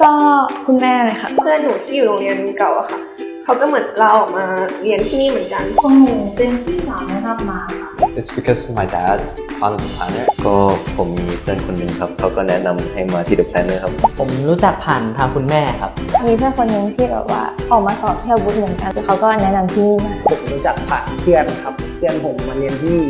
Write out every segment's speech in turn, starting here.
ก็คุณแม่เลยค่ะ เพื่อนหนูที่อยู่โรงเรียนเก่าอะค่ะ เขาก็เหมือนเราออกมาเรียนที่นี่เหมือนกัน ของหนูเป็นพี่สาวแนะนำมาค่ะ It's because my dad founded the planner ก็ผมมีเพื่อนคนหนึ่งครับ เขาก็แนะนำให้มาที่ The Planner ครับ ผมรู้จักผ่านทางคุณแม่ครับ มีเพื่อนคนหนึงที่แบบว่าออกมาสอบเที่ยวบุ๊กเหมือนกันเขาก็แนะนำที่นี่มา ผมรู้จักผ่านเพื่อนครับ เพื่อนผมมาเรียนที่นี่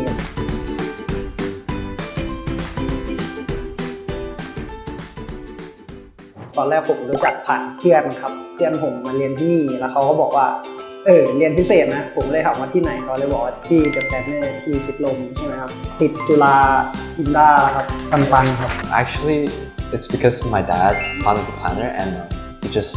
ตอนแรกผมรู้จักผ่านเพื่อนครับ เพื่อนผมมาเรียนที่นี่แล้วเขาก็บอกว่าเออเรียนพิเศษนะ ผมเลยถามว่าที่ไหนเขาเลยบอกว่าที่เดอะแพนเนอร์ที่ชิดลมใช่ไหมครับติดจุฬาอินดาครับปันปันครับ Actually it's because my dad founded the planner and uh, he just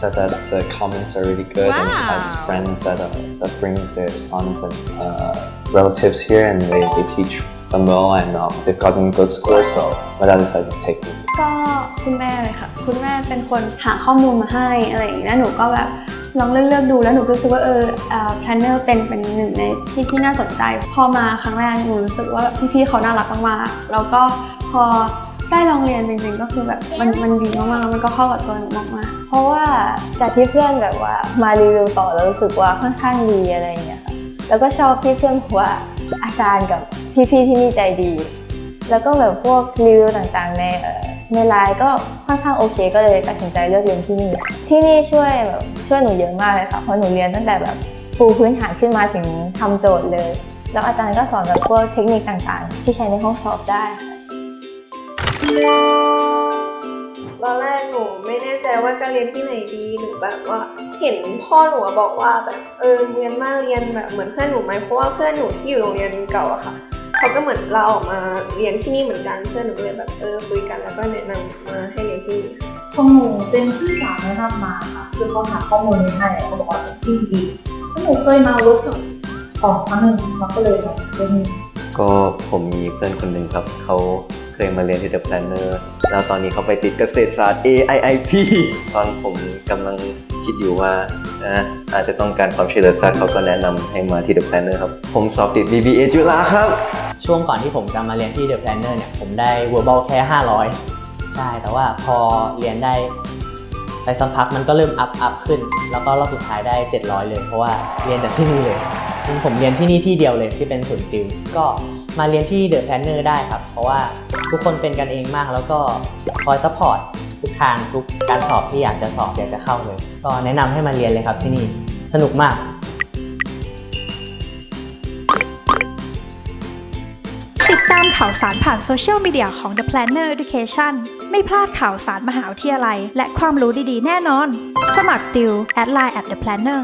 said that the comments are really good and he has friends that uh, that brings their sons and uh, relatives here and they, they teach them well and um, they've gotten good scores so my dad decided to take me ก็คุณแม่เลยค่ะ คุณแม่เป็นคนหาข้อมูลมาให้อะไรอย่างเงี้ยแล้วหนูก็แบบลองเลือกเลือกๆดูแล้วหนูก็รู้สึกว่าเออเอ่อ planner เป็นเป็นหนึ่งในที่ที่น่าสนใจ พอมาครั้งแรกหนูรู้สึกว่าพี่ๆเขาน่ารักมากๆแล้วก็พอได้ลองเรียนจริงๆก็คือแบบมันมันดีมากๆแล้วมันก็เข้ากับตัวหนูมากๆเพราะว่าจากที่เพื่อนแบบว่ามารีวิวต่อแล้วรู้สึกว่าค่อนข้างดีอะไรอย่างเงี้ยค่ะแล้วก็ชอบที่เพื่อนบอกว่าอาจารย์กับ พี่ๆที่นี่ใจดี แล้วก็แบบพวกรีวิวต่างๆ ในในไลน์ก็ค่อนข้างโอเค ก็เลยตัดสินใจเลือกเรียนที่นี่ ที่นี่ช่วยแบบช่วยหนูเยอะมากเลยค่ะ เพราะหนูเรียนตั้งแต่แบบปูพื้นฐานขึ้นมาถึงทำโจทย์เลย แล้วอาจารย์ก็สอนแบบพวกเทคนิคต่างๆ ที่ใช้ในห้องสอบได้ค่ะตอนแรกหนูไม่แน่ใจว่าจะเรียนที่ไหนดีหนูแบบว่า เห็นพ่อหนูบอกว่าแบบเออเรียนมากเรียนแบบเหมือนเพื่อนหนูไหมเพราะว่าเพื่อนหนูที่อยู่โรงเรียนเก่าอะค่ะ เขาก็เหมือนเราออกมาเรียนที่นี่เหมือนกันเพื่อนหนูก็เลยแบบเออคุยกันแล้วก็แนะนำมาให้เรียนที่นี่ค่ะของหนูเป็นพี่สาวแนะนำมาค่ะคือเขาหาข้อมูลมาให้เขาบอกว่าเป็นที่ดีแล้วหนูเคยมาเวิร์กช็อปของครั้งหนึ่งเขาก็เลยมาเรียนนี่ก็ผมมีเพื่อนคนหนึ่งครับเขาเคยมาเรียนที่ The Planner แล้วตอนนี้เขาไปติดเกษตรศาสตร์ AIIP ตอนผมกำลัง คิดอยู่ว่าอาจจะต้องการความช่วยเหลือสักเขาก็แนะนำให้มาที่ The Planner ครับ ผมสอบติด BBA จุฬาครับ ช่วงก่อนที่ผมจะมาเรียนที่ The Planner เนี่ย ผมได้ verbal แค่ 500 ใช่ แต่ว่าพอเรียนได้ไปสักพักมันก็เริ่มอัพอัพขึ้น แล้วก็รอบสุดท้ายได้ 700 เลย เพราะว่าเรียนจากที่นี่เลยซึ่งผมเรียนที่นี่ที่เดียวเลยที่เป็นศูนย์ติว ก็มาเรียนที่ The Planner ได้ครับ เพราะว่าทุกคนเป็นกันเองมากแล้วก็คอยซัพพอร์ต ทุกทางทุกการสอบที่อยากจะสอบอยากจะเข้าเลย ก็แนะนำให้มาเรียนเลยครับที่นี่สนุกมาก ติดตามข่าวสารผ่านโซเชียลมีเดียของ The Planner Education ไม่พลาดข่าวสารมหาวิทยาลัย และความรู้ดีๆ แน่นอน สมัครติว แอดไลน์ at The Planner